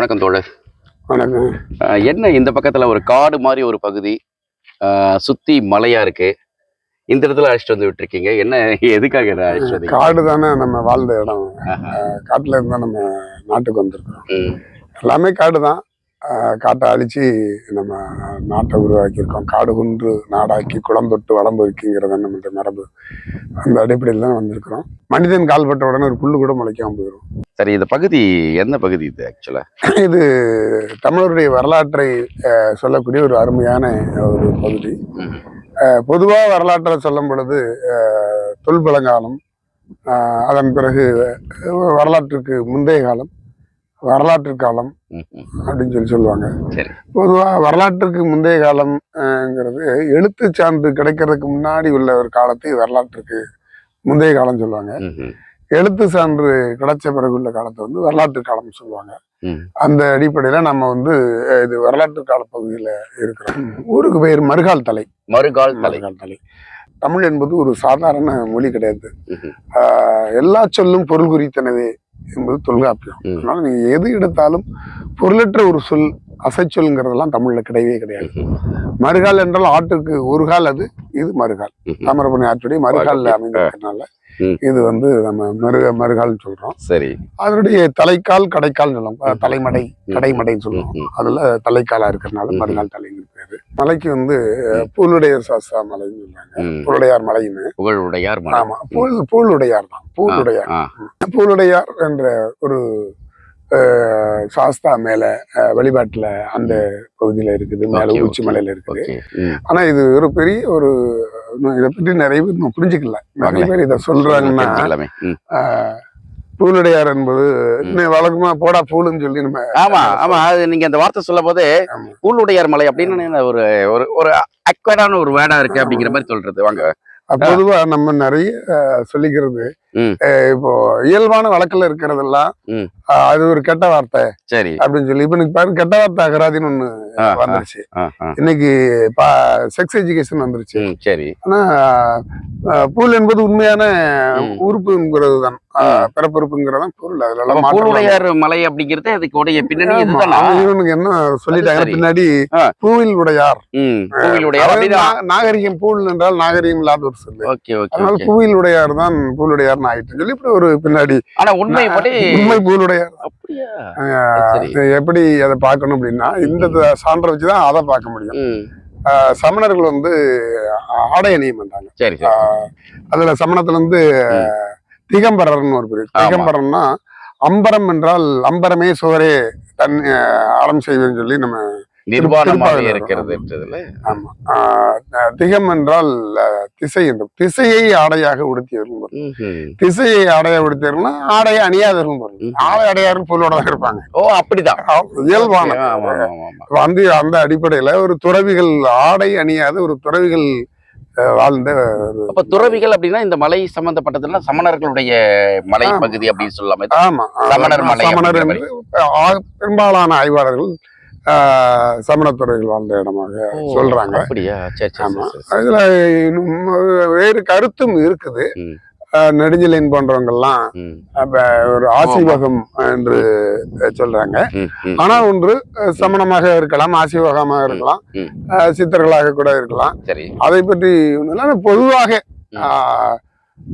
வணக்கம் தோழர். வணக்கம். என்ன இந்த பக்கத்துல ஒரு காடு மாதிரி ஒரு பகுதி அஹ் சுத்தி மலையா இருக்கு. இந்த இடத்துல அழைச்சிட்டு வந்து விட்டுருக்கீங்க. என்ன எதுக்காக அழைச்சிட்டு காடு தானே நம்ம வாழ்ந்த இடம். காட்டுல இருந்தா நம்ம நாட்டுக்கு வந்திருக்கோம். எல்லாமே காடு தான் காட்டை அழிச்சு நம்ம நாட்டை உருவாக்கியிருக்கோம். காடு குன்று நாடாக்கி குளம் தொட்டு வளம் பொறுக்கிங்கிறத நம்ம மரபு அந்த அடிப்படையில் தான் வந்திருக்கிறோம். மனிதன் கால்பட்ட உடனே ஒரு புல்லு கூட முளைக்காம போயிடும் சரி இந்த பகுதி என்ன பகுதி இது ஆக்சுவலா இது தமிழருடைய வரலாற்றை சொல்லக்கூடிய ஒரு அருமையான ஒரு பகுதி. பொதுவாக வரலாற்றை சொல்லும் பொழுது தொல்பழங்காலம் அதன் பிறகு வரலாற்றுக்கு முந்தைய காலம். வரலாற்று காலம் அப்படின்னு சொல்லி சொல்லுவாங்க. பொதுவாக வரலாற்றுக்கு முந்தைய காலம்ங்கிறது எழுத்து சான்று கிடைக்கிறதுக்கு முன்னாடி உள்ள ஒரு காலத்தை வரலாற்றுக்கு முந்தைய காலம் சொல்லுவாங்க. எழுத்து சான்று கிடைச்ச பிறகு உள்ள காலத்தை வந்து வரலாற்று காலம் சொல்லுவாங்க. அந்த அடிப்படையில் நம்ம வந்து இது வரலாற்று கால பகுதியில் இருக்கிறோம். ஊருக்கு பேர் மறுகால் தலை. மறுகால் மறுகால் தலை. தமிழ் என்பது ஒரு சாதாரண மொழி கிடையாது. எல்லா சொல்லும் பொருள் குறித்தனவே என்பது தொல்காப்பியம். அதனால நீங்க எது எடுத்தாலும் பொருளற்ற ஒரு சொல் அசைச்சொல்ங்கிறதெல்லாம் தமிழ்ல கிடையவே கிடையாது மறுகால் என்றால் ஆட்டுக்கு ஒரு கால் அது இது மறுகால். தாமிரபரணி ஆற்றுடைய மறுகால்ல. அமைந்திருக்கிறதுனால ம். இது வந்து நம்ம மருக மறுகால்னு சொல்றோம் சரி அதனுடைய தலைக்கால் கடைக்கால் சொல்லுவோம் தலைமடை கடைமடைன்னு சொல்லுவோம். அதுல தலைக்காலா இருக்கிறதுனால ம். மறுநாள் தலைங்கிற பேரு மலைக்கு வந்து பூலுடைய சாஸ்தா மலைன்னு சொல்றாங்க. பூலுடையார் மலைன்னு. புகழ் உடையார் மலை. ஆமா பூல் பூலுடையார் தான். பூலுடையார் பூலுடையார் என்ற ஒரு சாஸ்தா மேல அஹ், வெளிப்பாட்டுல அந்த பகுதியில இருக்குது மேல உச்சி மலையில இருக்குது. ஆனா இது ஒரு பெரிய ஒரு இதை பற்றி நிறைய பேர் புரிஞ்சுக்கல. நிறைய. பேர் இதை சொல்றாங்கன்னா பூலுடையார் என்பது வழக்கமா போடா பூலுன்னு சொல்லி நம்ம ஆமா ஆமா. அது நீங்க அந்த வார்த்தை சொல்லும் போது. கூழுடையார் மலை அப்படின்னு ஒரு ஒரு ஒரு அக்வர்டான ஒரு வேடா இருக்கு அப்படிங்கிற மாதிரி சொல்றது. வாங்க. பொதுவா நம்ம நிறைய சொல்லிக்கிறது இப்போ இயல்பான வழக்குல இருக்கிறதெல்லாம் அது ஒரு கெட்ட வார்த்தை சரி. அப்படின்னு சொல்லி. இப்ப எனக்கு பாரு கெட்ட வார்த்தை அகராதின்னு ஒண்ணு வந்துருச்சு. இன்னைக்கு செக்ஸ் எஜுகேஷன் வந்துருச்சு. சரி. ஆனா பூல் என்பது உண்மையான. உறுப்புங்கிறது தான் பிறப்புறுப்புங்கிறது தான் பொருள் அதுல கூழுடையார் மலை அப்படிங்கிறது அதுக்கு உடைய பின்னணி இவனுக்கு என்ன சொல்லிட்டாங்க. பின்னாடி. பூவில் உடையார் அப்படின்னா நா- நாகரிகம் பூல் என்றால் நாகரிகம் இல்லாத ஒரு சொல்லு. ஓகே ஓகே அதனால பூவில் உடையார் தான் பூலுடையார்னு ஆயிட்டு சொல்லி இப்படி ஒரு பின்னாடி ஆனா உண்மைப்படி உண்மை பூலுடையார் அப்படியா? எப்படி அதை பார்க்கணும் அப்படின்னா இந்த சான்றை வச்சுதான் அதை பார்க்க முடியும். சமணர்கள் வந்து ஆடை சரி ஆஹ் அதுல சமணத்துல இருந்து திகம்பரர்னு ஒரு பேர். திகம்பரம்னா அம்பரம் என்றால் அம்பரமே சுவரே தன் அறம் செய்வேன்னு சொல்லி நம்ம நிர்வாணமாக திருப்பாவையில இருக்கிறதுன்றதுல ஆமா. ஆஹ் திகம் என்றால் திசை என்றும் திசையை ஆடையாக உடுத்தியவர்கள் பொருள். திசையை ஆடையாக உடுத்தியவர்கள்னா ஆடையை அணியாதவர்கள் பொருள். ஆடை அடையாரும் பொருளோட இருப்பாங்க. ஓ அப்படிதான். இயல்பான. வந்து அந்த அடிப்படையில ஒரு துறவிகள் ஆடை அணியாத ஒரு துறவிகள் வாழ்ந்த அப்ப துறவிகள் அப்படின்னா இந்த மலை சம்பந்தப்பட்டதுன்னா சமணர்களுடைய மலை. பகுதி அப்படின்னு சொல்லாம ஆமா. சமணர் மலை சமணர் பெரும்பாலான ஆய்வாளர்கள் ஆஹ், சமணத்துறைகள் வாழ்ந்த இடமாக சொல்றாங்க. ஆமா. அதுல இன்னும் வேறு கருத்தும் இருக்குது. நெடுஞ்செழியன் போன்றவங்கெல்லாம் ஒரு ஆசீவகம் என்று சொல்றாங்க. ஆனா ஒன்று சமணமாக இருக்கலாம் ஆசீவகமாக இருக்கலாம் சித்தர்களாக கூட இருக்கலாம். அதை பற்றி பொதுவாக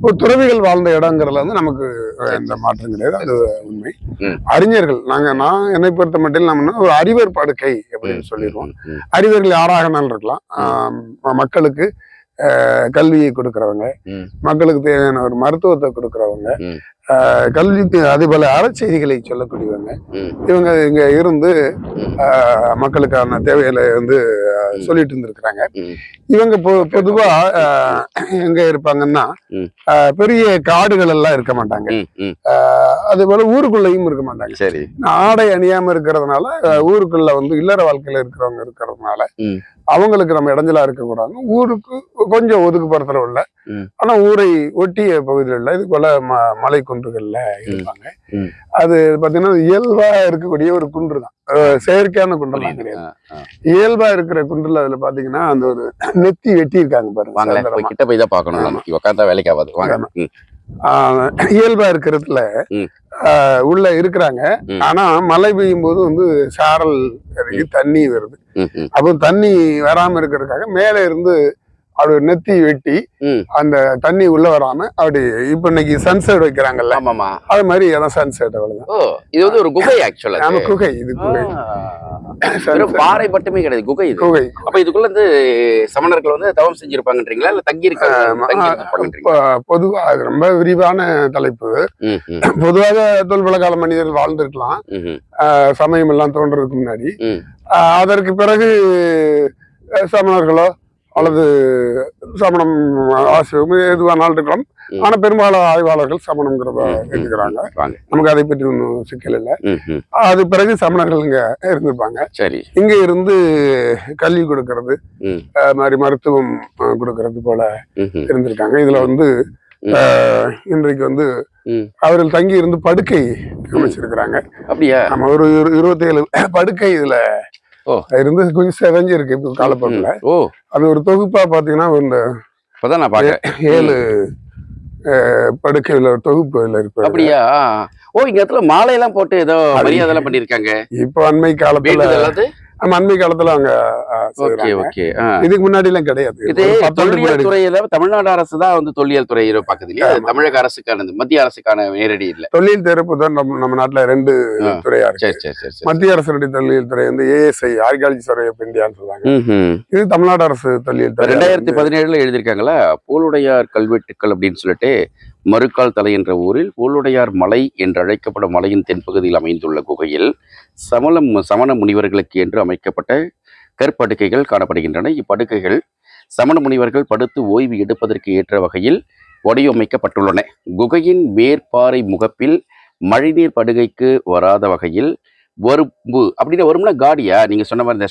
ஒரு துறவிகள் வாழ்ந்த இடங்கிறதுல வந்து நமக்கு எந்த மாற்றம் கிடையாது. அது உண்மை. அறிஞர்கள் நாங்க நான் என்னை பொறுத்த மட்டும் நம்ம ஒரு அறிவர் படுக்கை அப்படின்னு சொல்லிடுவோம். அறிவர்கள் யாராகனாலும் இருக்கலாம். மக்களுக்கு கல்வியை கொடுக்கறவங்க. மக்களுக்கு தேவையான ஒரு மருத்துவத்தை கொடுக்கறவங்க கல்விக்கு அதே போல அறச்செய்திகளை சொல்லக்கூடியவங்க. இவங்க இங்க இருந்து மக்களுக்கான தேவைகளை வந்து. சொல்லிட்டு இருந்திருக்கிறாங்க. இவங்க பொதுவா எங்க இருப்பாங்கன்னா பெரிய காடுகள் எல்லாம் இருக்க மாட்டாங்க. ஆஹ், அதே போல ஊருக்குள்ளேயும் இருக்க மாட்டாங்க. சரி. ஆடை அணியாம இருக்கிறதுனால ஊருக்குள்ள வந்து இல்லற வாழ்க்கையில இருக்கிறவங்க இருக்கிறதுனால. அவங்களுக்கு நம்ம இடைஞ்சலா இருக்கக்கூடாது ஊருக்கு கொஞ்சம் ஒதுக்குப்புறத்துல உள்ள. ஆனா ஊரை ஒட்டிய பகுதியில் உள்ள இது போல ம மலை குன்றுகள்ல இருப்பாங்க. அது பாத்தீங்கன்னா இயல்பா இருக்கக்கூடிய ஒரு குன்று தான் செயற்கையான குன்றெல்லாம். கிடையாது. இயல்பா இருக்கிற குன்றுல அதுல பாத்தீங்கன்னா அந்த ஒரு நெத்தி வெட்டி இருக்காங்க பாருங்க கிட்ட போய் தான். நாளைக்கு உட்காந்தா வேலைக்கு ஆகாது. இயல்பா இருக்கிறதுல உள்ள இருக்கிறாங்க. ஆனா மழை பெய்யும் போது வந்து சாரல் தண்ணி வருது. அப்போ தண்ணி வராம இருக்கிறதுக்காக மேல இருந்து அப்படி நெத்தி வெட்டி. அந்த தண்ணி உள்ள வராம அப்படி இப்ப இன்னைக்கு சன்செட் வைக்கிறாங்கல்ல ஆமாமா அது மாதிரி அதான் சன்செட் அவ்வளவுதான். இது வந்து ஒரு குகை ஆக்சுவலா ஆமா குகை இது குகை. பாறை மட்டுமே கிடையாது குகை இது. குகை. அப்ப இதுக்குள்ள வந்து சமணர்கள் வந்து தவம் செஞ்சிருப்பாங்கன்றீங்களா? இல்ல தங்கி இருக்காங்க பொதுவா அது ரொம்ப விரிவான தலைப்பு. பொதுவாக தொல்பல கால மனிதர்கள் வாழ்ந்திருக்கலாம். சமயம் எல்லாம் தோன்றதுக்கு முன்னாடி. அதற்கு பிறகு சமணர்களோ அல்லது சமணம் ஆசிரியம் எதுவானாலும் இருக்கலாம். ஆனா பெரும்பாலும் ஆய்வாளர்கள் சமணம்ங்கிறத வாங்க. நமக்கு அதை பற்றி ஒன்றும் சிக்கல் இல்லை. அது பிறகு சமணர்கள் இங்க இருந்திருப்பாங்க. சரி. இங்க இருந்து கல்வி கொடுக்கறது மாதிரி மருத்துவம் கொடுக்கறது போல இருந்திருக்காங்க. இதுல வந்து இன்றைக்கு வந்து. அவர்கள் தங்கி இருந்து படுக்கை அமைச்சிருக்கிறாங்க. அப்படியா? நம்ம ஒரு இரு- இருபத்தேழு படுக்கை இதுல. இருந்து கொஞ்சம் செதஞ்சிருக்கு இப்போ காலப்போக்கில். ஓ. அது ஒரு தொகுப்பா பாத்தீங்கன்னா இந்த இப்பதான் நான் பாக்குறேன் ஏழு படுக்கையில ஒரு தொகுப்பு இதுல இருக்கு. அப்படியா? ஓ இங்க இடத்துல மாலை எல்லாம் போட்டு ஏதோ மரியாதை எல்லாம் பண்ணிருக்காங்க இப்போ அண்மை காலத்துல நம்ம அண்மை காலத்துல அவங்க இதுக்கு முன்னாடி எல்லாம் கிடையாது. இது தொல்லியல் துறையில தமிழ்நாடு அரசு தான் வந்து தொல்லியல் துறையில பாக்குது இல்லையா. தமிழக அரசுக்கானது மத்திய அரசுக்கான நேரடி இல்ல. தொழில் திறப்பு தான் நம்ம நம்ம நாட்டுல ரெண்டு. துறையா இருக்கு. மத்திய அரசுடைய தொல்லியல் துறை வந்து ஏஎஸ்ஐ ஆர்காலஜி சர்வே ஆஃப் இந்தியான்னு சொல்றாங்க. இது தமிழ்நாடு அரசு தொல்லியல் துறை. ரெண்டாயிரத்தி பதினேழுல எழுதியிருக்காங்களா? பூலுடையார் கல்வெட்டுக்கள் அப்படின்னு சொல்லிட்டு மறுக்கால் தலை என்ற ஊரில் பூலுடையார் மலை என்று அழைக்கப்படும் மலையின் தென்பகுதியில் அமைந்துள்ள குகையில் சமலம் சமண முனிவர்களுக்கு என்று அமைக்கப்பட்ட கற்படுக்கைகள் காணப்படுகின்றன. இப்படுக்கைகள் சமண முனிவர்கள் படுத்து ஓய்வு எடுப்பதற்கு ஏற்ற வகையில் வடிவமைக்கப்பட்டுள்ளன. குகையின் மேற்பாறை முகப்பில் மழைநீர் படுகைக்கு வராத வகையில் வரும்பு அப்படின்னு வரும்னா காடியா? நீங்க சொன்ன மாதிரி இந்த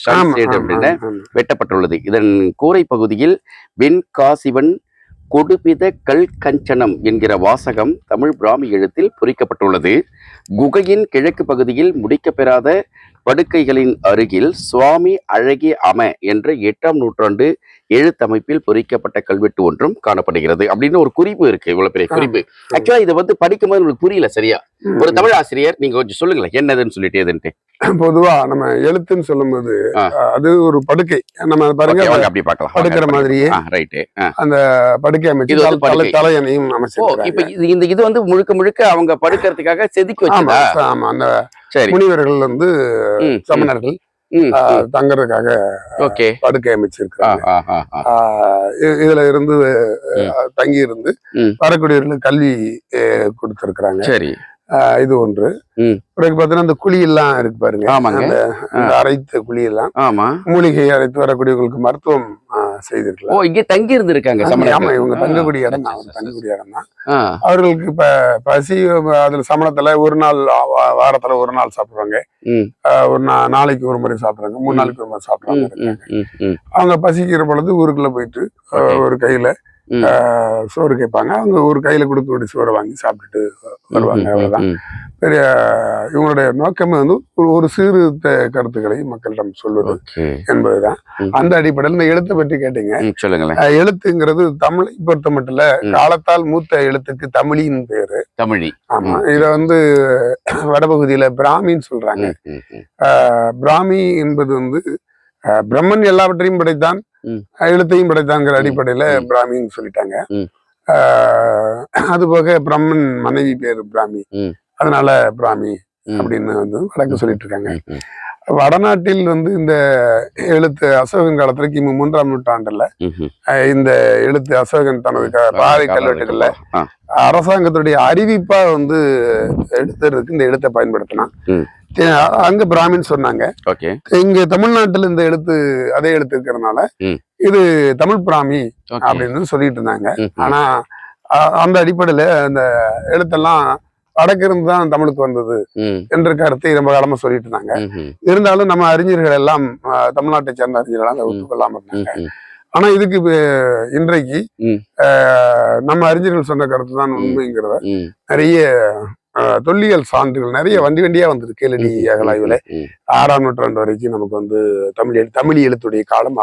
அப்படின்னு. வெட்டப்பட்டுள்ளது. இதன் கூரை பகுதியில் வெண்காசிவன் கொடுபித கல் கஞ்சனம் என்கிற வாசகம் தமிழ் பிராமி எழுத்தில் பொறிக்கப்பட்டுள்ளது. குகையின் கிழக்கு பகுதியில் முடிக்கப்பெறாத படுக்கைகளின் அருகில் சுவாமி அழகி அம என்ற எட்டாம் நூற்றாண்டு எழுத்தமைப்பில் பொறிக்கப்பட்ட கல்வெட்டு ஒன்றும் காணப்படுகிறது அப்படின்னு ஒரு குறிப்பு இருக்கு. இவ்வளவு பெரிய குறிப்பு. ஆக்சுவலா இதை வந்து படிக்கும்போது உங்களுக்கு புரியல சரியா? ஒரு தமிழ் ஆசிரியர் நீங்க கொஞ்சம் சொல்லுங்களேன் என்னதுன்னு சொல்லிட்டு எதுன்ட்டு? பொதுவா நம்ம எழுத்துன்னு சொல்லும்போது அது ஒரு படுக்கை. நம்ம பாருங்க அப்படி பார்க்கலாம். படுக்கிற மாதிரியே. ரைட்டு. படுக்கை அமைச்சு. தலையணையும் அமைச்சிருக்காங்க இப்ப இது இந்த இது வந்து முழுக்க முழுக்க அவங்க படுக்கிறதுக்காக செதுக்கி ஆமா வச்சதா? ஆமா அந்த முனிவர்கள் வந்து சமணர்கள். தங்கறதுக்காக ஓகே. படுக்கை அமைச்சிருக்காங்க இதுல இருந்து தங்கி இருந்து. வரக்கூடியவர்களுக்கு கல்வி கொடுத்திருக்கிறாங்க. சரி. இது ஒன்று. பிறகு பாத்தீங்கன்னா அந்த குழி எல்லாம் இருக்கு பாருங்க. அந்த அரைத்த குழி எல்லாம் ஆமா. மூலிகை அரைத்து வரக்கூடியவர்களுக்கு மருத்துவம் செய்திருக்கலாம் ஓ இங்க தங்கி இருந்திருக்காங்க ஆமா, இவங்க தங்கக்கூடிய இடம் தான் தங்கக்கூடிய இடம் தான். அவர்களுக்கு இப்ப பசி அதுல சமணத்துல ஒரு நாள் வாரத்துல ஒரு நாள் சாப்பிடுவாங்க. ஒரு நாளைக்கு ஒரு முறை சாப்பிடுறாங்க மூணு. நாளைக்கு ஒரு முறை சாப்பிடுறாங்க. அவங்க பசிக்கிற பொழுது ஊருக்குள்ள போயிட்டு. ஒரு கையில சோறு கேட்பாங்க. அவங்க ஒரு கையில கொடுக்க வேண்டிய சோறை வாங்கி சாப்பிட்டுட்டு வருவாங்க அவ்வளவுதான். பெரிய இவங்களுடைய நோக்கமே வந்து ஒரு- ஒரு சீறு கருத்துக்களை மக்களிடம் சொல்வது என்பதுதான். அந்த அடிப்படையில் இந்த எழுத்தை பற்றி கேட்டீங்க. சொல்லுங்களேன். எழுத்துங்கிறது தமிழை பொறுத்த மட்டும் இல்ல. காலத்தால் மூத்த எழுத்துக்கு தமிழின் பேரு. தமிழி. ஆமா. இத வந்து வடபகுதியில பிராமின்னு சொல்றாங்க. பிராமி என்பது வந்து பிரம்மன் எல்லாவற்றையும் படைத்தான் எழுத்தையும் படைத்தாங்கிற. அடிப்படையில. பிராமின்னு சொல்லிட்டாங்க. அது போக பிரம்மன் மனைவி பேரு பிராமி. அதனால பிராமி. அப்படின்னு வந்து வழக்கு சொல்லிட்டு இருக்காங்க வடநாட்டில் வந்து இந்த எழுத்து அசோகன் காலத்துல கிமு மூன்றாம் நூற்றாண்டுல இந்த எழுத்து அசோகன் தனது பாறை கல்வெட்டுகள்ல அரசாங்கத்துடைய அறிவிப்பா வந்து எடுத்துறதுக்கு இந்த எழுத்தை பயன்படுத்தினான். அங்க பிராமின் சொன்னாங்க. இங்க தமிழ்நாட்டுல இந்த எழுத்து அதே எழுத்து இருக்கிறதுனால. இது தமிழ் பிராமி அப்படின்னு சொல்லிட்டு இருந்தாங்க. ஆனா அந்த அடிப்படையில அந்த எழுத்தெல்லாம் வடக்கிருந்து தான் தமிழுக்கு வந்தது என்ற கருத்தை ரொம்ப காலமா சொல்லிட்டு இருந்தாங்க. இருந்தாலும் நம்ம அறிஞர்கள் எல்லாம் தமிழ்நாட்டை சேர்ந்த அறிஞர்கள் அதை ஒத்துக்கொள்ளாம இருந்தாங்க. ஆனா இதுக்கு இன்றைக்கு நம்ம அறிஞர்கள் சொன்ன கருத்து தான் உண்மைங்கிறத நிறைய தொல்லியல் சான்றுகள் நிறைய வண்டி வண்டியா வந்திருக்கு கீழடி அகலாய்வுல. ஆறாம் நூற்றாண்டு வரைக்கும் நமக்கு வந்து தமிழ் தமிழ் எழுத்துடைய காலம்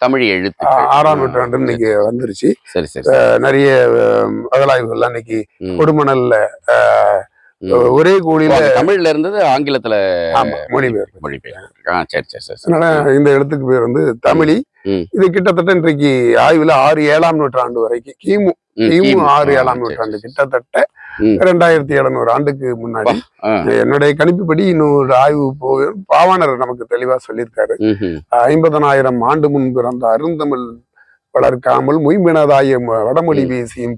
தமிழி எழுத்து ஆறாம் நூற்றாண்டு இன்னைக்கு வந்துருச்சு. சரி சரி அஹ், நிறைய அஹ், அகலாய்வுகள்லாம் இன்னைக்கு. கொடுமணல்ல. ஒரே கோடியில தமிழ்ல இருந்தது ஆங்கிலத்துல மொழிபெயர்ப்பு. மொழிபெயர்ப்பு. சரி சரி சரி அதனால இந்த எழுத்துக்கு பேர் வந்து தமிழி. இது கிட்டத்தட்ட இன்றைக்கு ஆய்வுல ஆறு ஏழாம் நூற்றாண்டு வரைக்கும் கிமு கிமு. ஆறு ஏழாம் நூற்றாண்டு. கிட்டத்தட்ட ம். ரெண்டாயிரத்தி எழுநூறு ஆண்டுக்கு முன்னாடி. என்னுடைய கணிப்புப்படி இன்னொரு ஆய்வு போய் பாவாணர் நமக்கு தெளிவா சொல்லியிருக்காரு. ஐம்பதனாயிரம் ஆண்டு முன் பிறந்த அருந்தமிழ் வளர்க்காமல் மொய்மினதாய வடமொழி வீசியும்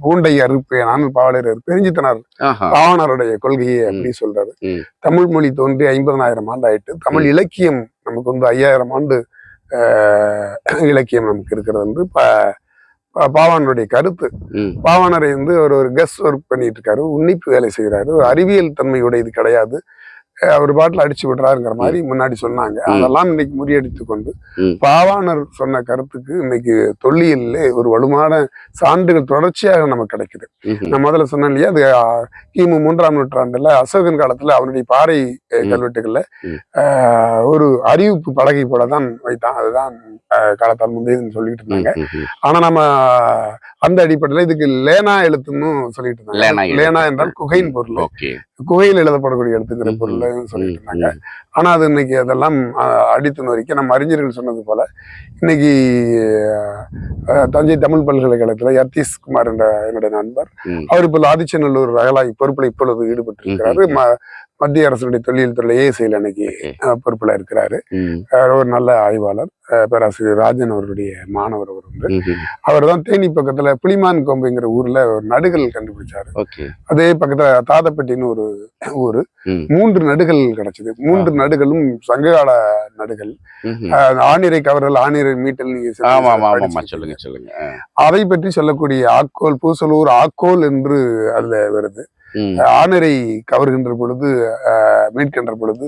பூண்டை அறுப்பேனான் பாவலர் பெருஞ்சித்தனார் ஆஹா. பாவாணருடைய கொள்கையை அப்படி சொல்றாரு. தமிழ் மொழி தோன்றி ஐம்பதனாயிரம் ஆண்டு ஆயிட்டு தமிழ் இலக்கியம் நமக்கு வந்து ஐயாயிரம் ஆண்டு இலக்கியம் நமக்கு இருக்கிறது வந்து ப- ப- பாவாணருடைய கருத்து. ம். பாவாணரை வந்து அவர் ஒரு கெஸ்ட் ஒர்க் பண்ணிட்டு இருக்காரு. உன்னிப்பு வேலை செய்கிறாரு அறிவியல் தன்மையோட இது கிடையாது. அவர் பாட்டில் அடிச்சு விடுறாருங்கிற மாதிரி முன்னாடி சொன்னாங்க. அதெல்லாம் இன்னைக்கு முறியடித்து கொண்டு. பாவாணர் சொன்ன கருத்துக்கு இன்னைக்கு தொல்லியல்ல ஒரு வலுவான சான்றுகள் தொடர்ச்சியாக நமக்கு கிடைக்குது. நான் முதல்ல சொன்னேன் இல்லையா? அது கிமு மூன்றாம் நூற்றாண்டுல அசோகன் காலத்துல அவனுடைய பாறை. கல்வெட்டுகள்ல ஒரு அறிவிப்பு பலகை போல தான் வைத்தான். அதுதான் காலத்தால் முந்தையதுன்னு சொல்லிட்டு இருந்தாங்க. ஆனா நம்ம அந்த அடிப்படையில இதுக்கு லேனா எழுத்துன்னு சொல்லிட்டு இருந்தாங்க. லேனா என்றால் குகையின் பொருள். குகையில் எழுதப்படக்கூடிய எழுத்துங்கிற ம், பொருள் சொல்லிட்டு இருந்தாங்க ம். ஆனா அது இன்னைக்கு அதெல்லாம் அஹ், அடித்து நொறுக்கி நம்ம அறிஞர்கள் சொன்னது போல இன்னைக்கு தஞ்சை தமிழ் பல்கலைக்கழகத்துல யத்தீஷ் குமார் என்ற என்னுடைய நண்பர். அவர் இப்போ ஆதிச்சநல்லூர் அகலாய் பொறுப்புல இப்பொழுது ஈடுபட்டு இருக்கிறாரு ம- மத்திய அரசுடைய தொல்லியல் துறை ஏஎஸ்ஐயில் அன்னைக்கு பொறுப்புல இருக்கிறாரு. ஒரு நல்ல ஆய்வாளர். பேராசிரியர் ராஜன் அவருடைய மாணவர் அவர் வந்து. அவர் தான் தேனி பக்கத்துல புலிமான் கொம்புங்கிற ஊர்ல ஒரு நடுகள் கண்டுபிடிச்சாரு. அதே பக்கத்துல தாதப்பட்டின்னு ஒரு ஊரு. மூன்று நடுகள் கிடைச்சது. மூன்று நடுகளும் சங்ககால நடுகள். ஆணிரை கவரல் ஆணிரை மீட்டல் நீங்க. சொல்லுங்க. சொல்லுங்க. அதை பற்றி சொல்லக்கூடிய ஆக்கோல் பூசலூர் ஆக்கோல் என்று அதுல வருது. ம். ஆணிரை கவர்கின்ற பொழுது மீட்கின்ற பொழுது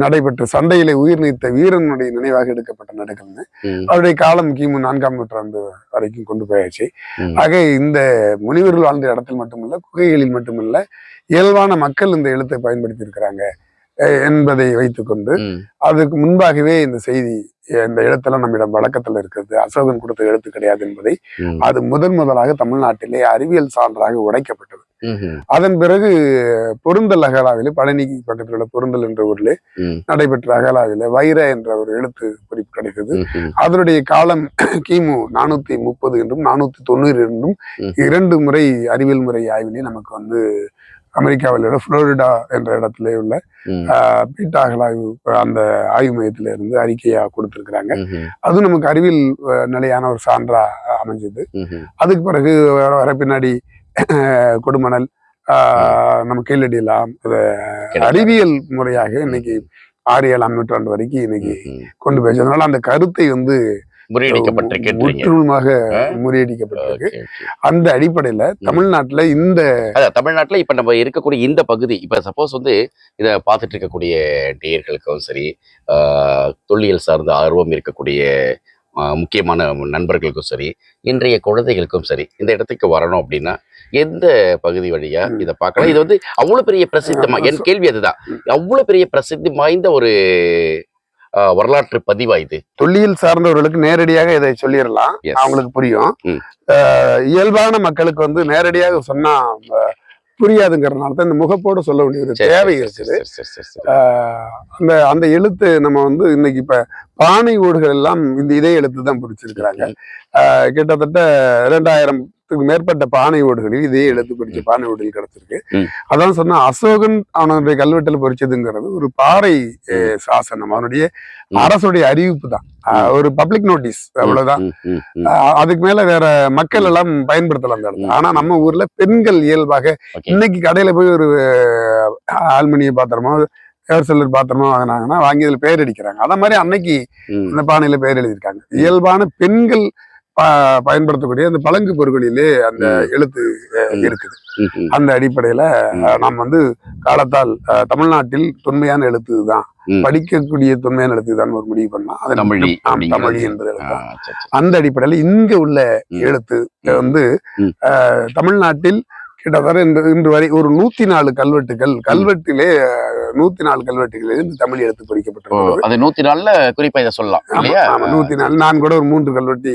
நடைபெற்ற சண்டையிலே உயிர் நீத்த வீரனுடைய நினைவாக எடுக்கப்பட்ட நடுகள்னு ம். அவருடைய காலம் கிமு நான்காம் நூற்றாண்டு வரைக்கும் கொண்டு போயாச்சு. ஆக இந்த முனிவர்கள் வாழ்ந்த இடத்தில் மட்டுமல்ல குகைகளில் மட்டுமல்ல இயல்பான மக்கள் இந்த எழுத்தை பயன்படுத்தி இருக்கிறாங்க என்பதை வைத்துக்கொண்டு ம். அதுக்கு முன்பாகவே இந்த செய்தி இந்த எழுத்தெல்லாம் நம்மிடம் வழக்கத்துல இருக்கிறது அசோகன் கொடுத்த எழுத்து கிடையாது என்பதை. அது முதன் முதலாக தமிழ்நாட்டிலே அறிவியல் சான்றாக உடைக்கப்பட்டது. அதன் பிறகு பொருந்தல் அகலாவிலே பழனிக்கு பக்கத்தில் உள்ள பொருந்தல் என்ற ஊரிலே. நடைபெற்ற அகலாவிலே வைர என்ற ஒரு எழுத்து குறிப்பு கிடைத்தது ம்ஹும். அதனுடைய காலம் கிமு நானூத்தி முப்பது என்றும் நானூத்தி தொண்ணூறு என்றும். இரண்டு முறை அறிவியல் முறை ஆய்விலே நமக்கு வந்து அமெரிக்காவில் உள்ள புளோரிடா என்ற இடத்துல உள்ள ம். ஆஹ், பீட்டா அகலாய்வு அந்த ஆய்வு மையத்துல இருந்து அறிக்கையா கொடுத்திருக்கிறாங்க ம்ஹும். அது நமக்கு அறிவியல் நிலையான ஒரு சான்றா அமைஞ்சது. அதுக்கு பிறகு வர பின்னாடி கொடுமணல் நம்ம கீழடியெல்லாம். அறிவியல் முறையாக இன்னைக்கு ஆறு ஏழாம் நூற்றாண்டு வரைக்கும் இன்னைக்கு. கொண்டு அதனால அந்த கருத்தை வந்து முற்றிலுமாக? முறியடிக்கப்பட்டிருக்கு. அந்த அடிப்படையில தமிழ்நாட்டுல இந்த தமிழ்நாட்டுல இப்ப நம்ம இருக்கக்கூடிய இந்த பகுதி இப்ப சப்போஸ் வந்து இத பார்த்துட்டு இருக்கக்கூடிய நேயர்களுக்கும் சரி ஆஹ், தொல்லியல் சார்ந்த ஆர்வம் இருக்கக்கூடிய முக்கியமான நண்பர்களுக்கும் சரி இன்றைய குழந்தைகளுக்கும் சரி இந்த இடத்துக்கு வரணும் அப்படின்னா எந்த பகுதி வழியா. இதை பார்க்கலாம்? இது வந்து அவ்வளவு பெரிய பிரசித்தமா என் கேள்வி அதுதான். அவ்வளவு பெரிய பிரசித்தி வாய்ந்த ஒரு வரலாற்று பதிவா இது? தொல்லியல் சார்ந்தவர்களுக்கு நேரடியாக இதை சொல்லிடலாம். அவங்களுக்கு புரியும். இயல்பான மக்களுக்கு வந்து நேரடியாக சொன்னா ஆஹ், புரியாதுங்கிறதுனால தான் இந்த முகப்போடு சொல்ல வேண்டிய ஒரு தேவை இருக்குது அந்த அந்த எழுத்து நம்ம வந்து இன்னைக்கு இப்ப பானை ஓடுகள் எல்லாம் இந்த இதே எழுத்து தான் பிடிச்சிருக்கிறாங்க கிட்டத்தட்ட இரண்டாயிரத்துக்கு மேற்பட்ட பானை ஓடுகளில் இதே எழுத்து பிடிச்ச பானை ஓடுகள் கிடைச்சிருக்கு. அதான் சொன்னா அசோகன் அவனுடைய கல்வெட்டில் பொறிச்சதுங்கிறது ஒரு பாறை சாசனம். அவனுடைய. அரசுடைய அறிவிப்பு தான். ஒரு பப்ளிக் நோட்டீஸ் அவ்வளவுதான். அதுக்கு மேல வேற மக்கள் எல்லாம் பயன்படுத்தலாம் அந்த இடத்துல. ம். ஆனா நம்ம ஊர்ல பெண்கள் இயல்பாக. இன்னைக்கு கடையில போய் ஒரு ஆல்மினிய பாத்திரமோ ஏர் சிலர் பாத்திரமோ வாங்கினாங்கன்னா வாங்கி இதுல பேர் அடிக்கிறாங்க. அத மாதிரி அன்னைக்கு ம். அந்த பானையில பேர் எழுதியிருக்காங்க. இயல்பான பெண்கள் பயன்படுத்தக்கூடிய அந்த பழங்கு பொருட்களிலே அந்த. எழுத்து. இருக்குது. அந்த அடிப்படையில நாம் வந்து காலத்தால் தமிழ்நாட்டில் தொன்மையான எழுத்து தான். படிக்கக்கூடிய தொன்மையான எழுத்து தான் ஒரு முடிவு பண்ணா அது தமிழி. தமிழி என்பது. அந்த அடிப்படையில இங்க உள்ள. எழுத்து. வந்து தமிழ்நாட்டில் கிட்டத்தட்ட இன்று இன்று வரை ஒரு நூத்தி நாலு கல்வெட்டுகள் கல்வெட்டிலே நூத்தி நாலு கல்வெட்டுகள் இருந்து தமிழ் எழுத்து ஓ, பொறிக்கப்பட்டிருக்கிறது அது நூத்தி நாலுல குறிப்பா இதை சொல்லலாம் நூத்தி நாலு நான் கூட ஒரு மூன்று கல்வெட்டி.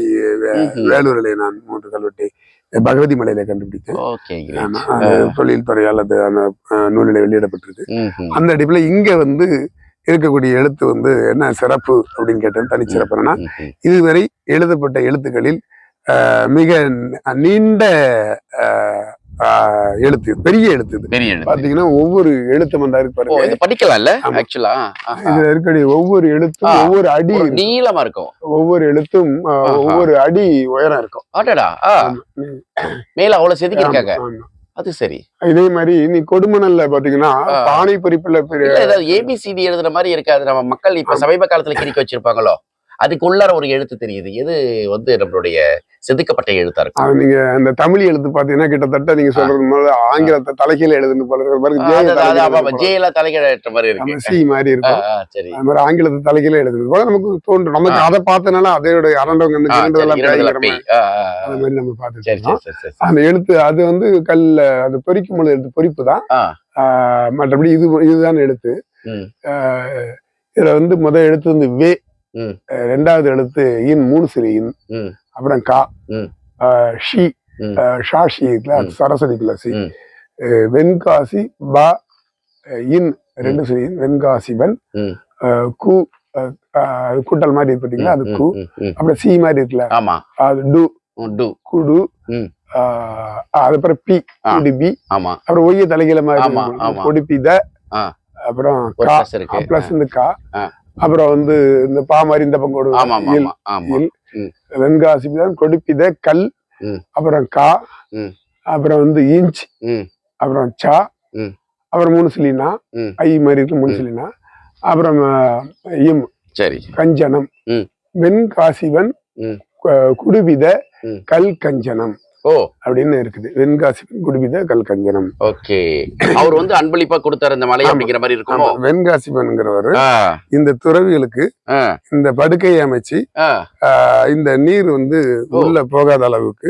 வேலூரிலே நான் மூன்று கல்வெட்டி பகவதி மலையில கண்டுபிடித்தேன். ஆமா, அது தொழில் துறையால் அது அந்த நூலிலே வெளியிடப்பட்டிருக்கு. அந்த அடிப்புல இங்க வந்து இருக்கக்கூடிய எழுத்து வந்து என்ன சிறப்பு அப்படின்னு கேட்டது தனிச்சிறப்பு என்னன்னா இதுவரை எழுதப்பட்ட எழுத்துக்களில் மிக நீண்ட எழுத்து. பெரிய எழுத்து பெரிய. பாத்தீங்கன்னா ஒவ்வொரு எழுத்து வந்தா இருக்கு ஓ பாருங்க இது படிக்கலாம்ல ஆமா. ஆக்சுவலா இதுல இருக்கக்கூடிய ஒவ்வொரு எழுத்தும். ஒவ்வொரு அடி. நீளமா இருக்கும் ஒவ்வொரு எழுத்தும். ஒவ்வொரு அடி உயரம் இருக்கும் ஆட்டடா மேல அவ்வளவு செதுக்கி இருக்காங்க. அது சரி இதே மாதிரி நீ கொடுமணல்ல பாத்தீங்கன்னா. பானை பொறிப்புல இல்ல ஏபிசிடி எழுதுற மாதிரி இருக்காது நம்ம மக்கள் இப்ப சமீப காலத்துல கிறுக்கி வச்சிருப்பாங்களோ அதுக்கு உள்ளார ஒரு எழுத்து தெரியுது. எது வந்து நம்மளுடைய செதுக்கப்பட்ட எழுத்தா இருக்கும்? நீங்க அந்த தமிழ் எழுத்து பாத்தீங்கன்னா கிட்டத்தட்ட நீங்க சொல்றது போல ஆங்கிலத்தை தலைகீழ எழுதுன்னு. பாருங்க, அது- தலைகீழ மாதிரி. இருக்கு. சி மாதிரி இருக்கும். சரி. அது மாதிரி ஆங்கிலத்தை தலைகீழ எழுதுறது போல நமக்கு தோன்றும். நமக்கு. அதை பார்த்தனால அதோட அரண்டவங்க. அது மாதிரி நம்ம சரி அந்த எழுத்து அது வந்து கல்ல அது பொறிக்கும் பொழுது எழுத்து பொறிப்பு தான். மற்றபடி இது இதுதான் எழுத்து. இதுல வந்து முதல் எழுத்து வந்து வே ரெண்டாவது எழுத்து இன் மூணு சிறு இன். அப்புறம் கா. ஷி. ம். ஆஹ் ஷா ஷி இருக்குல்ல அது ம். சரஸ்வதி ம். வெண்காசி பா. இன். ரெண்டு சிறு இன். வெண்காசிபன் கு. கூட்டல் மாதிரி இருக்கு பாத்தீங்களா? அது கு. அப்புறம் சி மாதிரி இருக்குல்ல? ஆமா. அது டு. டு. குடு. அதுக்கப்புறம் பி. குடிபி ஆமா. அப்புறம் ஒய்ய தலைகீழ மாதிரி. பொடிப்பித ஆ. அப்புறம் பிளஸ் இந்த கா. அப்புறம் வந்து இந்த பா மாதிரி இந்த பங்கோடு ம். வெண்காசிபிதான் கொடுப்பித கல். அப்புறம் கா. அப்புறம் வந்து இன்ச். அப்புறம் சா. அப்புறம் மூணு சிலினா ம். ஐ மாதிரி இருக்கு மூணு ம். சிலினா அப்புறம் இம் சரி கஞ்சனம். வெண்காசிவன் ம். கு- குடுபித ம். கல் கஞ்சனம் ஓ. அப்படின்னு இருக்குது. வெண்காசிவன் குடுபித கல் கஞ்சனம் ஓகே. அவர் வந்து அன்பளிப்பா கொடுத்தாரு இந்த மலை. அப்படிங்கிற மாதிரி இருக்குமோ? ஆ, இந்த துறவிகளுக்கு இந்த படுக்கையை அமைச்சு இந்த நீர் வந்து. உள்ள போகாத அளவுக்கு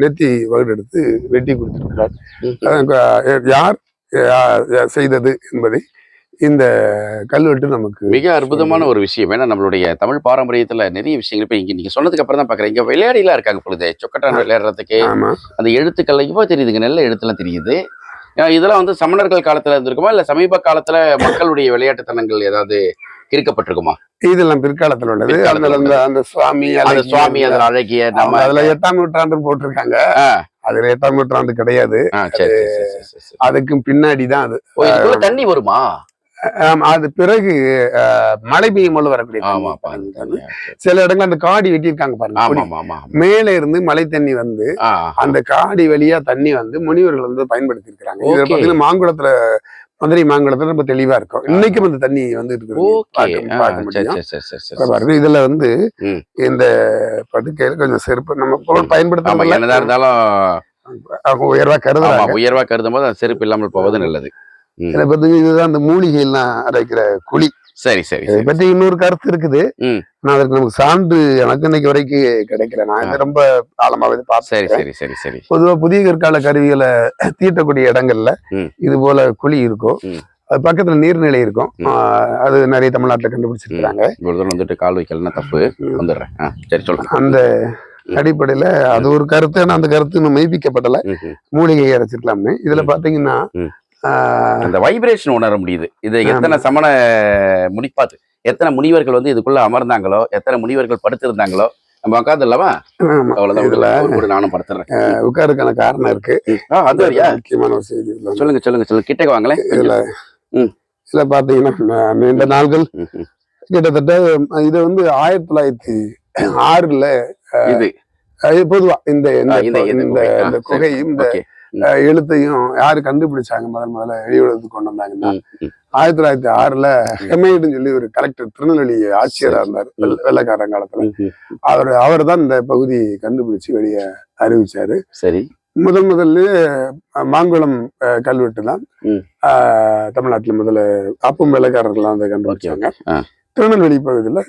நெத்தி வகுடு எடுத்து வெட்டி கொடுத்திருக்கிறார். யார் செய்தது என்பதை இந்த கல்வெட்டு நமக்கு மிக அற்புதமான ஒரு விஷயம். ஏன்னா நம்மளுடைய தமிழ் பாரம்பரியத்துல நிறைய விஷயங்கள் இப்ப இங்க நீங்க சொன்னதுக்கு அப்புறம் தான் பாக்குறேன் இங்க விளையாடிலாம் இருக்காங்க பொழுது. சொக்கட்டான் விளையாடுறதுக்கு அந்த எழுத்துக்கள் இப்போ தெரியுதுங்க. நல்ல எழுத்துலாம் தெரியுது. இதெல்லாம் வந்து சமணர்கள் காலத்துல இருந்திருக்குமா? இல்ல சமீப காலத்துல மக்களுடைய விளையாட்டுத்தனங்கள் ஏதாவது இருக்கப்பட்டிருக்குமா? இதெல்லாம் பிற்காலத்துல உள்ளது. அதுல அந்த அந்த சுவாமி அந்த சுவாமி அதில் அழகிய நம்ம அதுல எட்டாம் நூற்றாண்டு போட்டிருக்காங்க. அதுல எட்டாம் நூற்றாண்டு கிடையாது. அதுக்கும் பின்னாடி தான் அது. தண்ணி வருமா? அது பிறகு மழை பெய்யும் போது வரக்கூடிய. சில இடங்கள்ல அந்த காடி வெட்டியிருக்காங்க பாருங்க மேல இருந்து மழை தண்ணி வந்து அந்த காடி வழியா தண்ணி வந்து முனிவர்கள் வந்து பயன்படுத்தி இதுல. பாத்தீங்கன்னா மாங்குளத்துல மதுரை மாங்குளத்துல ரொம்ப தெளிவா இருக்கும். இன்னைக்கும் அந்த தண்ணி வந்து பாருங்க இதுல வந்து. இந்த படுக்கையில கொஞ்சம் செருப்பு நம்ம பொருள் ஆமா பயன்படுத்த என்னதான் இருந்தாலும் உயர்வா கருதுறாங்க. உயர்வா கருதும் போது செருப்பு இல்லாமல் போவது நல்லது. இதை பத்தி இதுதான் அந்த மூலிகை எல்லாம் அரைக்கிற குழி. சரி சரி இதை சரி பத்தி இன்னொரு கருத்து இருக்குது. நான் அதுக்கு நமக்கு சான்று எனக்கு இன்னைக்கு வரைக்கும் கிடைக்கல. நான் இது ரொம்ப சரி பார்த்தேன் சரி சரி சரி பொதுவா புதிய கற்கால கருவிகளை தீட்டக்கூடிய இடங்கள்ல. இது போல குழி இருக்கும். அது பக்கத்துல நீர்நிலை இருக்கும். அது நிறைய தமிழ்நாட்டுல கண்டுபிடிச்சிருக்காங்க இவ்வளவு தூரம் வந்துட்டு கால் வைக்கலன்னா தப்பு. வந்துடுறேன். சரி சொல்லுங்க அந்த அடிப்படையில அது ஒரு கருத்து. ஆனா அந்த கருத்து இன்னும் மெய்ப்பிக்கப்படல. மூலிகை அரைச்சிருக்கலாம்னு. இதுல. பாத்தீங்கன்னா அந்த வைப்ரேஷன் உணர முடியுது. இது எத்தனை சமண முனிப்பாத்து. எத்தனை முனிவர்கள் வந்து இதுக்குள்ள அமர்ந்தாங்களோ எத்தனை முனிவர்கள் படுத்திருந்தாங்களோ நம்ம உட்காந்து இல்லவா ஆமா. அவ்வளவுதான் நானும் படுத்துறேன். உட்காருக்கான காரணம் இருக்கு. அது முக்கியமான ஒரு செய்தி. சொல்லுங்க சொல்லுங்க சொல்லுங்க. கிட்டக்க வாங்களேன். இதுல. இதுல பாத்தீங்கன்னா நீண்ட நாள்கள். கிட்டத்தட்ட இது வந்து ஆயிரத்தி தொள்ளாயிரத்தி ஆறுல இது. பொதுவா இந்த இந்த குகை. இந்த எழுத்தையும் யாரு கண்டுபிடிச்சாங்க? முதல் முதல்ல வெளியுறவுக்கு கொண்டு வந்தாங்கன்னா. ஆயிரத்தி தொள்ளாயிரத்தி ஆறுல ஹெமைடுன்னு சொல்லி ஒரு கலெக்டர் திருநெல்வேலி ஆட்சியரா இருந்தார். வெள்ள- வெள்ளைக்காரன் காலத்துல. அவர் அவர் தான் இந்த பகுதி கண்டுபிடிச்சு வெளியே அறிவிச்சாரு. சரி. முதல் முதல்ல மாங்குளம் கல்வெட்டு தான் தமிழ்நாட்டுல முதல்ல அப்பம் வெள்ளைக்காரர்கள் அதை கண்டுபிடிச்சாங்க. திருநெல்வேலி பகுதியில்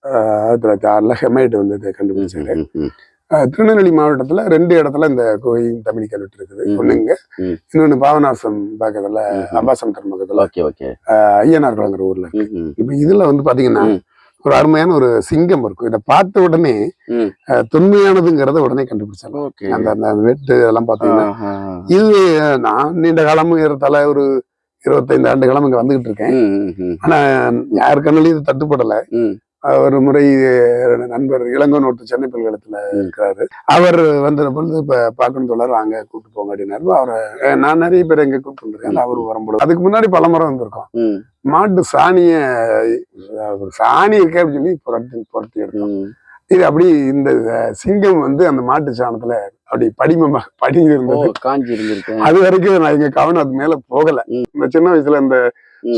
ஆயிரத்தி தொள்ளாயிரத்தி ஆறுல ஹெமைடு வந்து இதை கண்டுபிடிச்சாரு. திருநெல்வேலி மாவட்டத்துல ரெண்டு இடத்துல இந்த கோயில் தமிழ் கல்வெட்டு இருக்குது. ஒண்ணு இங்க. இன்னொன்னு பாபநாசம் பக்கத்துல ம்ஹும். அப்பாசம் பக்கத்துல ஓகே ஓகே ஐயனார் குளங்கிற ஊர்ல. இப்ப இதுல வந்து பாத்தீங்கன்னா. ஒரு அருமையான ஒரு சிங்கம் இருக்கும் இதை பார்த்த உடனே தொன்மையானதுங்கிறத உடனே கண்டுபிடிச்சிடலாம் ஓகே அந்த அந்த வெட்டு அதெல்லாம் பாத்தீங்கன்னா. இது நான் நீண்ட காலமும் ஏறத்தாழ ஒரு இருபத்தைந்து ஆண்டு காலம் இங்க வந்துகிட்டு இருக்கேன். ஆனா யாரு கண்ணுலயும் இது தட்டுப்படல ஒரு முறை நண்பர் இளங்கோன் ஒருத்தர் சென்னை பல்கலத்துல. இருக்கிறாரு. அவர் வந்த பொழுது இப்ப பார்க்கணும் தொடர் வாங்க கூப்பிட்டு போங்க அப்படின்னாரு. அவரை நான் நிறைய பேர் எங்க கூப்பிட்டு வந்திருக்கேன். அவரு வரும்போது அதுக்கு முன்னாடி பல முறை வந்திருக்கோம். மாட்டு சாணிய சாணி இருக்கே அப்படின்னு சொல்லி புரட்டி புரட்டி எடுத்தோம். ம். இது அப்படி இந்த சிங்கம் வந்து அந்த மாட்டு சாணத்துல அப்படி படிமமா படிஞ்சு இருந்தது காஞ்சி இருந்திருக்கேன் அது வரைக்கும் நான் எங்க கவனம் அது மேல போகல. இந்த சின்ன வயசுல இந்த.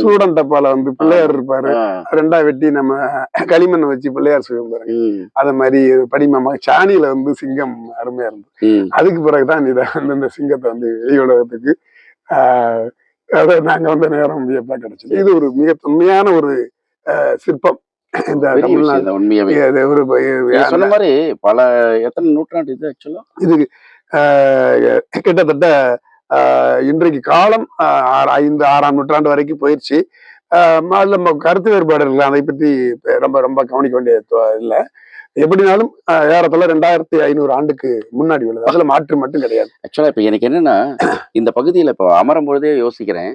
சூடன் டப்பால வந்து பிள்ளையார் இருப்பாரு. ரெண்டா வெட்டி நம்ம களிமண்ணை வச்சு பிள்ளையார் செய்வோம் பாருங்க. அத மாதிரி படிமமா சாணியில வந்து சிங்கம் அருமையா இருந்தது. அதுக்கு பிறகுதான் இதை வந்து இந்த சிங்கத்தை வந்து வெளியுலகத்துக்கு ஆஹ் அதை நாங்க வந்து நேரம் வியப்பா கிடைச்சது? இது ஒரு மிக தொன்மையான ஒரு சிற்பம். இந்த உண்மையாவே. இது ஒரு நீங்க சொன்ன மாதிரி பல எத்தனை நூற்றாண்டு இது ஆக்சுவலா இது கிட்டத்தட்ட இன்றைக்கு காலம் ஐந்து ஆறாம் நூற்றாண்டு வரைக்கும் போயிடுச்சு அதுல நம்ம கருத்து வேறுபாடு இருக்கலாம் அதை பற்றி ரொம்ப ரொம்ப கவனிக்க வேண்டிய இல்ல. எப்படினாலும் ஆஹ் ஏறத்தாழ ரெண்டாயிரத்தி ஐநூறு ஆண்டுக்கு முன்னாடி உள்ளது. அதுல மாற்று மட்டும் கிடையாது. ஆக்சுவலா இப்ப எனக்கு என்னன்னா இந்த பகுதியில இப்போ அமரும் பொழுதே யோசிக்கிறேன்.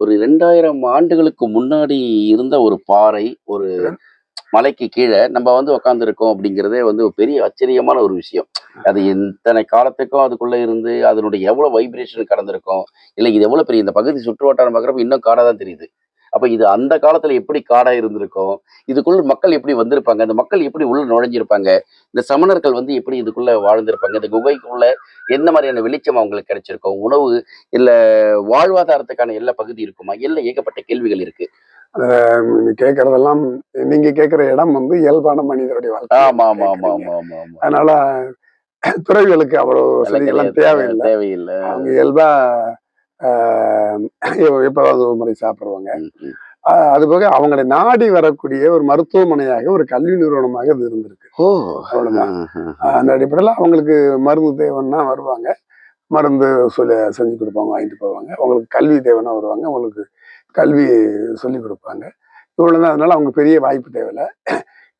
ஒரு ரெண்டாயிரம் ஆண்டுகளுக்கு முன்னாடி இருந்த ஒரு பாறை ஒரு மலைக்கு கீழே நம்ம வந்து உக்காந்துருக்கோம் அப்படிங்கிறதே வந்து ஒரு பெரிய ஆச்சரியமான ஒரு விஷயம். அது இத்தனை காலத்துக்கும் அதுக்குள்ள இருந்து அதனுடைய எவ்வளவு வைப்ரேஷன் கடந்திருக்கும்? இல்லை இது எவ்வளவு பெரிய இந்த பகுதி சுற்று வட்டாரம் பார்க்குறப்ப இன்னும் காடா தான் தெரியுது. அப்ப இது அந்த காலத்துல எப்படி காடா இருந்திருக்கும்? இதுக்குள்ள மக்கள் எப்படி வந்திருப்பாங்க? இந்த மக்கள் எப்படி உள்ள நுழைஞ்சிருப்பாங்க? இந்த சமணர்கள் வந்து எப்படி இதுக்குள்ள வாழ்ந்திருப்பாங்க? இந்த குகைக்குள்ள எந்த மாதிரியான வெளிச்சம் அவங்களுக்கு கிடைச்சிருக்கும்? உணவு இல்ல வாழ்வாதாரத்துக்கான எல்லா பகுதி இருக்குமா? எல்லாம் ஏகப்பட்ட கேள்விகள் இருக்கு. நீங்க கேட்கறதெல்லாம் நீங்க கேட்கிற இடம் வந்து இயல்பான மனிதருடைய வாழ்க்கை. ஆமா ஆமா ஆமா ஆமா ஆமா ஆமா. அதனால துறவிகளுக்கு அவ்வளவு வசதிகள்லாம் தேவையில்லை. தேவையில்லை அவங்க இயல்பா ஆஹ் எப்ப- எப்பவாவது ஒரு முறை சாப்பிடுவாங்க. அது போக அவங்களை நாடி வரக்கூடிய ஒரு மருத்துவமனையாக ஒரு கல்வி நிறுவனமாக இது இருந்திருக்கு. ஓ அவ்வளவுதான். அந்த அடிப்படையில் அவங்களுக்கு மருந்து தேவைன்னா வருவாங்க. மருந்து சொல்ல செஞ்சு கொடுப்பாங்க வாங்கிட்டு போவாங்க. அவங்களுக்கு கல்வி தேவைன்னா வருவாங்க அவங்களுக்கு கல்வி சொல்லி கொடுப்பாங்க. இவ்வளோ தான். அதனால அவங்க பெரிய வாய்ப்பு தேவையில்லை.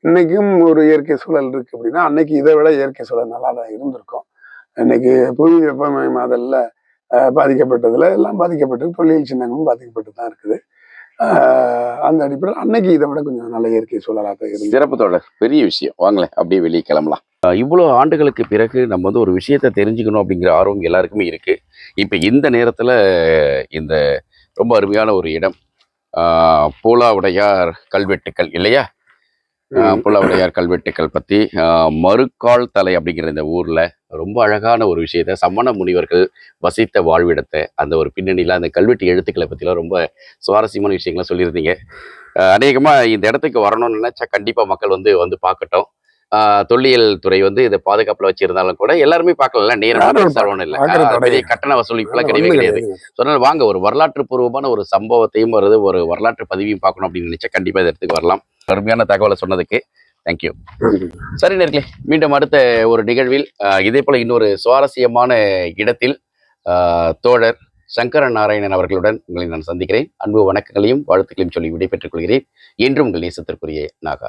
இன்னைக்கும் ஒரு இயற்கை சூழல் இருக்கு அப்படின்னா அன்னைக்கு இதை விட இயற்கை சூழல் நல்லா தான் இருந்திருக்கும். இன்னைக்கு புவி வெப்பமயமாதல்ல ஆஹ் பாதிக்கப்பட்டதுல எல்லாம் பாதிக்கப்பட்டு தொழில் சின்னங்களும் பாதிக்கப்பட்டு தான் இருக்குது. அந்த அடிப்படையில் அன்னைக்கு இதை விட கொஞ்சம் நல்ல இயற்கை சூழலாக தான் இருக்கு சிறப்பு தொடர் பெரிய விஷயம். வாங்களேன். அப்படியே வெளியே கிளம்பலாம். இவ்வளோ ஆண்டுகளுக்கு பிறகு நம்ம வந்து ஒரு விஷயத்தை தெரிஞ்சுக்கணும் அப்படிங்கிற ஆர்வம் எல்லாருக்குமே இருக்கு. இப்போ இந்த நேரத்தில் இந்த ரொம்ப அருமையான ஒரு இடம் பூலாவுடையார் கல்வெட்டுக்கள் இல்லையா? பூலாவுடையார் கல்வெட்டுக்கள் பற்றி மறுக்கால் தலை அப்படிங்கிற இந்த ஊரில் ரொம்ப அழகான ஒரு விஷயத்த சமண முனிவர்கள் வசித்த வாழ்விடத்தை அந்த ஒரு பின்னணியில் அந்த கல்வெட்டு எழுத்துக்களை பற்றிலாம் ரொம்ப சுவாரஸ்யமான விஷயங்களை சொல்லியிருந்தீங்க. அநேகமாக இந்த இடத்துக்கு வரணும்னு நினச்சா கண்டிப்பாக மக்கள் வந்து வந்து பார்க்கட்டும். தொல்லியல் துறை வந்து இதை பாதுகாப்புல வச்சிருந்தாலும் கூட எல்லாருமே பார்க்கல நேரம் யாரும் செலவணும் இல்லை. கட்டண வசூலிப்புலாம் கிடையவே கிடையாது. சொன்னால் வாங்க ஒரு வரலாற்று பூர்வமான ஒரு சம்பவத்தையும் வருது ஒரு வரலாற்று பதிவையும் பார்க்கணும் அப்படின்னு நினைச்சா கண்டிப்பா இந்த இடத்துக்கு வரலாம். அருமையான தகவலை சொன்னதுக்கு தேங்க்யூ சரி நேர்களே மீண்டும் அடுத்த ஒரு நிகழ்வில் இதே போல இன்னொரு சுவாரஸ்யமான இடத்தில் தோழர் சங்கர நாராயணன் அவர்களுடன் உங்களை நான் சந்திக்கிறேன். அன்பு வணக்கங்களையும் வாழ்த்துக்களையும் சொல்லி விடைபெற்றுக் கொள்கிறேன். என்றும் உங்கள் நேசத்திற்குரிய நாகா.